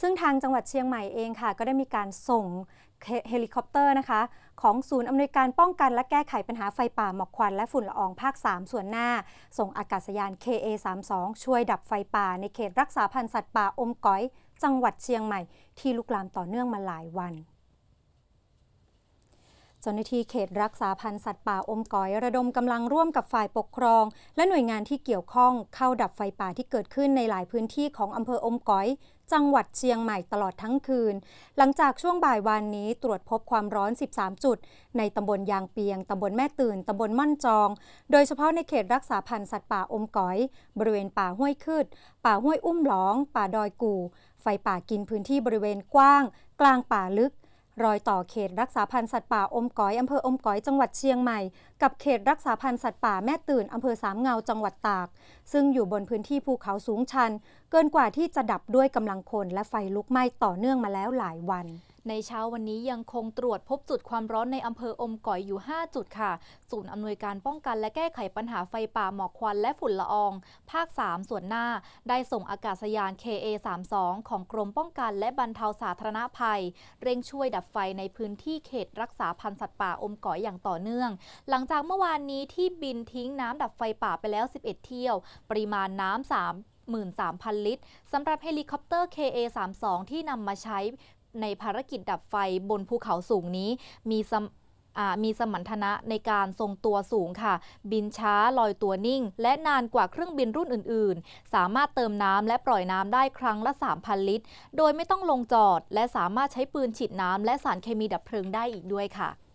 ซึ่งทางจังหวัดเชียงใหม่เองค่ะ ก็ได้มีการส่งเฮลิคอปเตอร์นะคะ ของศูนย์อำนวยการป้องกันและแก้ไขปัญหาไฟป่าหมอกควัน และฝุ่นละอองภาค 3 ส่วนหน้า ส่งอากาศยาน KA32 ช่วยดับไฟป่า ในเขตรักษาพันธุ์สัตว์ป่าอมก๋อย จังหวัดเชียงใหม่ ที่ลุกลามต่อเนื่องมาหลายวัน เจ้าหน้าที่เขตรักษาพันธุ์สัตว์ป่าอมก๋อยระดมกำลังร่วมกับฝ่ายปกครอง และหน่วยงานที่เกี่ยวข้องเข้าดับไฟป่าที่เกิดขึ้นในหลายพื้นที่ของอำเภออมก๋อย จังหวัดเชียงใหม่ตลอดทั้งคืน หลังจากช่วงบ่ายวันนี้ตรวจพบความร้อน 13 จุด ในตำบลยางเปียงตำบลแม่ตื่นตำบลม่อนจอง โดยเฉพาะในเขตรักษาพันธุ์สัตว์ป่าอมก๋อย บริเวณป่าห้วยคืดป่าห้วยอุ้มหลอง ป่าดอยกู่ ไฟป่ากินพื้นที่บริเวณกว้าง กลางป่าลึก รอยต่อเขตรักษาพันธุ์สัตว์ป่าอมก๋อยอำเภออมก๋อยจังหวัดเชียงใหม่ กับเขตรักษาพันธุ์สัตว์ป่าแม่ตื่นอำเภอสามเงาจังหวัดตาก ซึ่งอยู่บนพื้นที่ภูเขาสูงชัน เกินกว่าที่จะดับด้วยกำลังคนและไฟลุกไหม้ต่อเนื่องมาแล้วหลายวันในเช้าวันนี้ยังคงตรวจพบจุดความร้อนในอำเภออมก๋อยอยู่ 5 จุดค่ะ ศูนย์อำนวยการป้องกันและแก้ไขปัญหาไฟป่าหมอกควันและฝุ่นละออง ภาค 3 ส่วนหน้า ได้ส่งอากาศยาน KA32 ของกรมป้องกันและบรรเทาสาธารณภัย เร่งช่วยดับไฟในพื้นที่เขตรักษาพันธุ์สัตว์ป่าอมก๋อยอย่างต่อเนื่อง หลังจากเมื่อวานนี้ที่บินทิ้งน้ำดับไฟป่าไปแล้ว 11 เที่ยว ปริมาณน้ำ3 13,000 ลิตร สำหรับเฮลิคอปเตอร์ KA32 ที่นำมาใช้ ในภารกิจดับไฟบนภูเขาสูงนี้มีสมมีสมรรถนะในการทรงตัวสูงค่ะ บินช้าลอยตัวนิ่ง และนานกว่าเครื่องบินรุ่นอื่น ๆ สามารถเติมน้ำและปล่อยน้ำได้ครั้งละ 3,000 ลิตร โดยไม่ต้องลงจอด และสามารถใช้ปืนฉีดน้ำและสารเคมีดับเพลิงได้อีกด้วยค่ะ